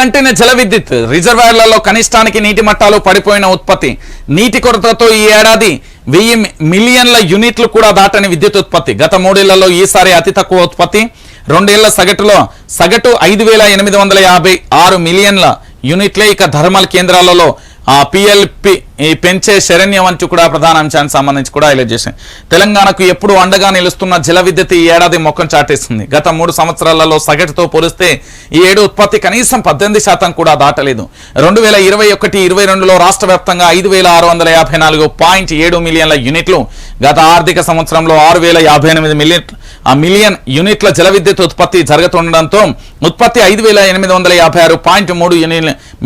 గంటనే జల విద్యుత్ రిజర్వాయర్లలో కనిష్టానికి నీటి మట్టాలు పడిపోయిన ఉత్పత్తి. నీటి కొరతతో ఈ ఏడాది వెయ్యి మిలియన్ల యూనిట్లు కూడా దాటని విద్యుత్ ఉత్పత్తి. గత మూడేళ్ళలో ఈసారి అతి తక్కువ ఉత్పత్తి. రెండేళ్ళ సగటులో సగటు ఐదు వేల ఎనిమిది వందల యాభై ఆరు మిలియన్ల యూనిట్లే ఇక థర్మల్ కేంద్రాలలో ఆ పిఎల్పి ఈ పెంచే శరణ్యం అంచు కూడా ప్రధాన అంశానికి సంబంధించి కూడా హైలైట్ చేశాయి. తెలంగాణకు ఎప్పుడు అండగా నిలుస్తున్న జల విద్యుత్ ఈ ఏడాది మొక్కం చాటేస్తుంది గత మూడు సంవత్సరాలలో సగటుతో పోలిస్తే ఈ ఏడు ఉత్పత్తి కనీసం పద్దెనిమిది శాతం కూడా దాటలేదు. రెండు వేల ఇరవై ఒకటి ఇరవై రెండులో రాష్ట్ర వ్యాప్తంగా ఐదు వేల ఆరు వందల యాభై నాలుగు పాయింట్ ఏడు మిలియన్ల యూనిట్లు గత ఆర్థిక సంవత్సరంలో ఆరు వేల యాభై ఎనిమిది మిలియన్ ఆ మిలియన్ యూనిట్ల జల విద్యుత్ ఉత్పత్తి జరుగుతుండడంతో ఉత్పత్తి ఐదు వేల ఎనిమిది వందల యాభై ఆరు పాయింట్ మూడు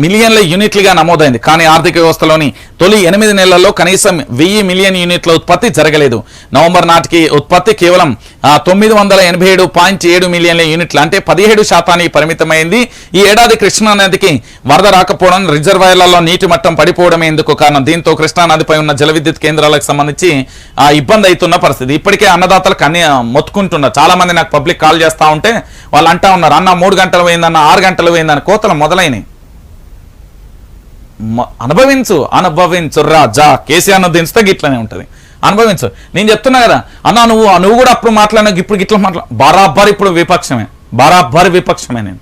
మిలియన్ల యూనిట్లుగా నమోదైంది. కానీ ఆర్థిక వ్యవస్థలోని తొలి ఎనిమిది నెలల్లో కనీసం వెయ్యి మిలియన్ యూనిట్ల ఉత్పత్తి జరగలేదు. నవంబర్ నాటికి ఉత్పత్తి కేవలం తొమ్మిది వందల ఎనభై ఏడు పాయింట్ ఏడు మిలియన్ల యూనిట్లు అంటే పదిహేడు శాతానికి పరిమితమైంది. ఈ ఏడాది కృష్ణా నదికి వరద రాకపోవడం రిజర్వాయర్లలో నీటి మట్టం పడిపోవడమే ఇందుకు కారణం. దీంతో కృష్ణా నదిపై ఉన్న జల విద్యుత్ కేంద్రాలకు సంబంధించి ఆ ఇబ్బంది అవుతున్న పరిస్థితి. ఇప్పటికే అన్నదాతలకు అన్ని మొత్తుకుంటున్నారు. చాలా మంది నాకు పబ్లిక్ కాల్ చేస్తా ఉంటే వాళ్ళు అంటా ఉన్నారు. అన్న మూడు గంటలు పోయిందన్న ఆరు గంటలు పోయిందని కోతలు మొదలైనవి అనుభవించు అనుభవించు రాజా. కేసీఆర్ను దించితే గిట్లనే ఉంటుంది. అనుభవించు. నేను చెప్తున్నా కదా అన్న నువ్వు నువ్వు కూడా అప్పుడు మాట్లాడినావు ఇప్పుడు గిట్ల మాట్లా బరాబర్ ఇప్పుడు విపక్షమే. బరాబర్ విపక్షమే నేను.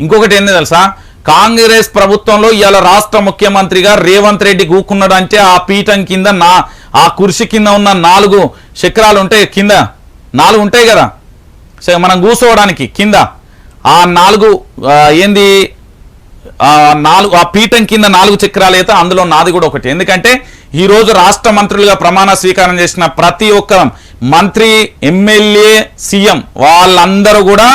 ఇంకొకటి ఏంది తెలుసా? కాంగ్రెస్ ప్రభుత్వంలో ఇవాళ రాష్ట్ర ముఖ్యమంత్రిగా రేవంత్ రెడ్డి కూకున్నాడు అంటే ఆ పీఠం కింద నా ఆ కుర్చీ కింద ఉన్న నాలుగు చక్రాలు ఉంటాయి కింద. నాలుగు ఉంటాయి కదా. సరే మనం కూర్చోవడానికి కింద. ఆ నాలుగు ఏంది? నాలుగు ఆ పీఠం కింద నాలుగు చక్రాలు అయితే అందులో నాది కూడా ఒకటి. ఎందుకంటే ఈరోజు రాష్ట్ర మంత్రులుగా ప్రమాణ స్వీకారం చేసిన ప్రతి ఒక్కరం మంత్రి ఎమ్మెల్యే సీఎం వాళ్ళందరూ కూడా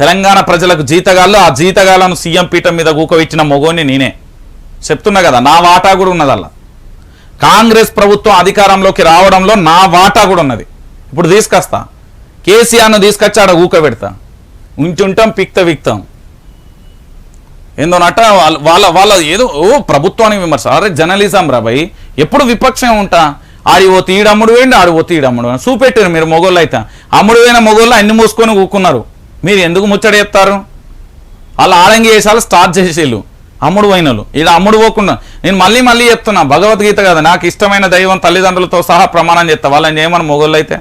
తెలంగాణ ప్రజలకు జీతగాళ్ళు ఆ జీతగాళ్ళను సీఎం పీఠం మీద కూకవిచ్చిన మొగోని నేనే. చెప్తున్నా కదా నా వాటా కూడా ఉన్నదల్లా. కాంగ్రెస్ ప్రభుత్వం అధికారంలోకి రావడంలో నా వాటా కూడా ఉన్నది. ఇప్పుడు తీసుకొస్తా. కేసీఆర్ను తీసుకొచ్చి ఆడ ఊకబెడతా ఉంచుంటాం పిక్త విక్తాం. ఏందోనట వాళ్ళ వాళ్ళ వాళ్ళ ఏదో ఓ ప్రభుత్వానికి విమర్శ. అరే జర్నలిజం రా భయ్. ఎప్పుడు విపక్షం ఉంటా? ఆడి ఓ తీడు అమ్ముడు వేయండి ఆడి ఓ అమ్ముడు చూపెట్టారు మీరు మొగోళ్ళు అయితే. అమ్ముడు పోయిన మొగోళ్ళు అన్ని మూసుకొని ఊకున్నారు మీరు ఎందుకు ముచ్చట చెప్తారు? వాళ్ళు ఆడంగి వేసాలు స్టార్ట్ చేసేళ్ళు. అమ్ముడు పోయినలు ఇది అమ్ముడు పోకుండా. నేను మళ్ళీ మళ్ళీ చెప్తున్నా భగవద్గీత కదా నాకు ఇష్టమైన దైవం తల్లిదండ్రులతో సహా ప్రమాణం చేస్తా. వాళ్ళని ఏమన్నా మొగోళ్ళు అయితే.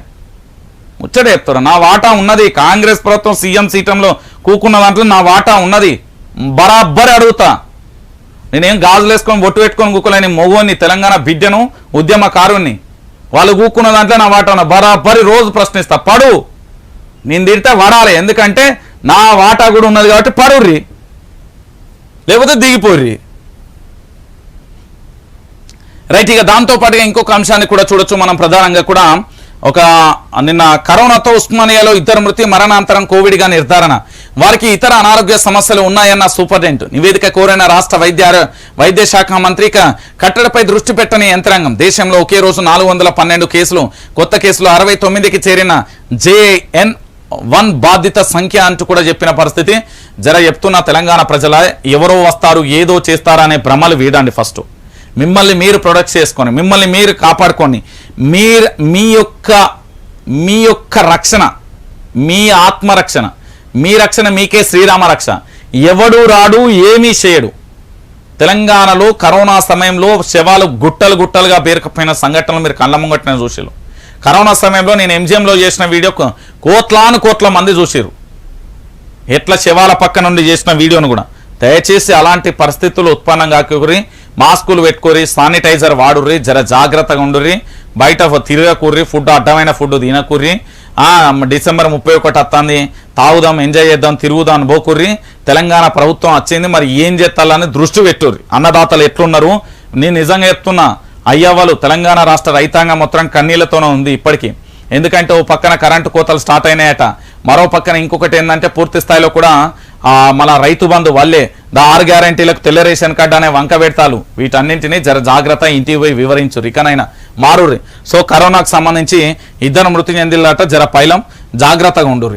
ముచ్చట చెప్తారు నా వాటా ఉన్నది. కాంగ్రెస్ ప్రభుత్వం సీఎం సీటంలో కూకున్న దాంట్లో నా వాటా ఉన్నది. బరాబర్ అడుగుతా. నేనేం గాజులు వేసుకొని బొట్టు పెట్టుకొని కూకోలేని మొగోని తెలంగాణ బిడ్డను ఉద్యమకారుణ్ణి. వాళ్ళు కూకున్న దాంట్లో నా వాటా బరాబరి రోజు ప్రశ్నిస్తా. పడు. నేను తిడితే వడాలి. ఎందుకంటే నా వాటా కూడా ఉన్నది కాబట్టి పడుర్రి. లేకపోతే దిగిపోర్రి. రైట్ ఇక దాంతో పాటుగా ఇంకొక అంశాన్ని కూడా చూడొచ్చు. మనం ప్రధానంగా కూడా ఒక నిన్న కరోనాతో ఉస్మానియాలో ఇద్దరు మృతి మరణాంతరం కోవిడ్గా నిర్ధారణ. వారికి ఇతర అనారోగ్య సమస్యలు ఉన్నాయన్న సూపరింటెండెంట్ నివేదిక కోరిన రాష్ట్ర వైద్య వైద్య శాఖ మంత్రి కట్టడపై దృష్టి పెట్టని యంత్రాంగం. దేశంలో ఒకే రోజు నాలుగు వందల పన్నెండు కేసులు కొత్త కేసులు అరవై తొమ్మిదికి చేరిన జేఎన్ వన్ బాధిత సంఖ్య అంటూ కూడా చెప్పిన పరిస్థితి. జర చెప్తున్న తెలంగాణ ప్రజల ఎవరో వస్తారు ఏదో చేస్తారనే భ్రమలు వీడండి ఫస్ట్. మిమ్మల్ని మీరు ప్రొడక్ట్ చేసుకొని మిమ్మల్ని మీరు కాపాడుకొని మీరు మీ యొక్క మీ యొక్క రక్షణ మీ ఆత్మరక్షణ మీ రక్షణ మీకే శ్రీరామ రక్ష. ఎవడు రాడు ఏమీ చేయడు. తెలంగాణలో కరోనా సమయంలో శవాలు గుట్టలు గుట్టలుగా బీరకపోయిన సంఘటనలు మీరు కళ్ళ ముంగట్టిన చూసారు కరోనా సమయంలో నేను ఎంజిఎంలో చేసిన వీడియో కోట్లాను కోట్ల మంది చూసారు ఎట్లా శవాల పక్క నుండి చేసిన వీడియోను కూడా. దయచేసి అలాంటి పరిస్థితులు ఉత్పన్నం కాకుర్రి మాస్కులు పెట్టుకోరి శానిటైజర్ వాడుర్రి జర జాగ్రత్తగా ఉండుర్రి బయట తిరగకూర్రి ఫుడ్ అడ్డమైన ఫుడ్ తినకూర్రి డిసెంబర్ ముప్పై ఒకటి వస్తుంది తాగుదాం ఎంజాయ్ చేద్దాం తిరుగుదాం అని తెలంగాణ ప్రభుత్వం వచ్చింది మరి ఏం చేస్తాలని దృష్టి పెట్టుర్రి. అన్నదాతలు ఎట్లున్నారు? నేను నిజంగా చెప్తున్నా అయ్యవాళ్ళు తెలంగాణ రాష్ట్ర రైతాంగం మొత్తం కన్నీళ్ళతోనే ఉంది ఇప్పటికీ. ఎందుకంటే ఓ పక్కన కరెంటు కోతలు స్టార్ట్ అయినాయట మరో పక్కన ఇంకొకటి ఏంటంటే పూర్తి స్థాయిలో కూడా మన రైతు బంధు వల్లే దా ఆరు గ్యారంటీలకు తెల్ల రేషన్ కార్డు అనే వంక పెడతాలు. వీటన్నింటినీ జర జాగ్రత్త ఇంటికి పోయి వివరించు. రికనైనా మారురి సో కరోనాకు సంబంధించి ఇద్దరు మృతి చెందిల్లట జర పైలం. జాగ్రత్తగా ఉండుర్రి.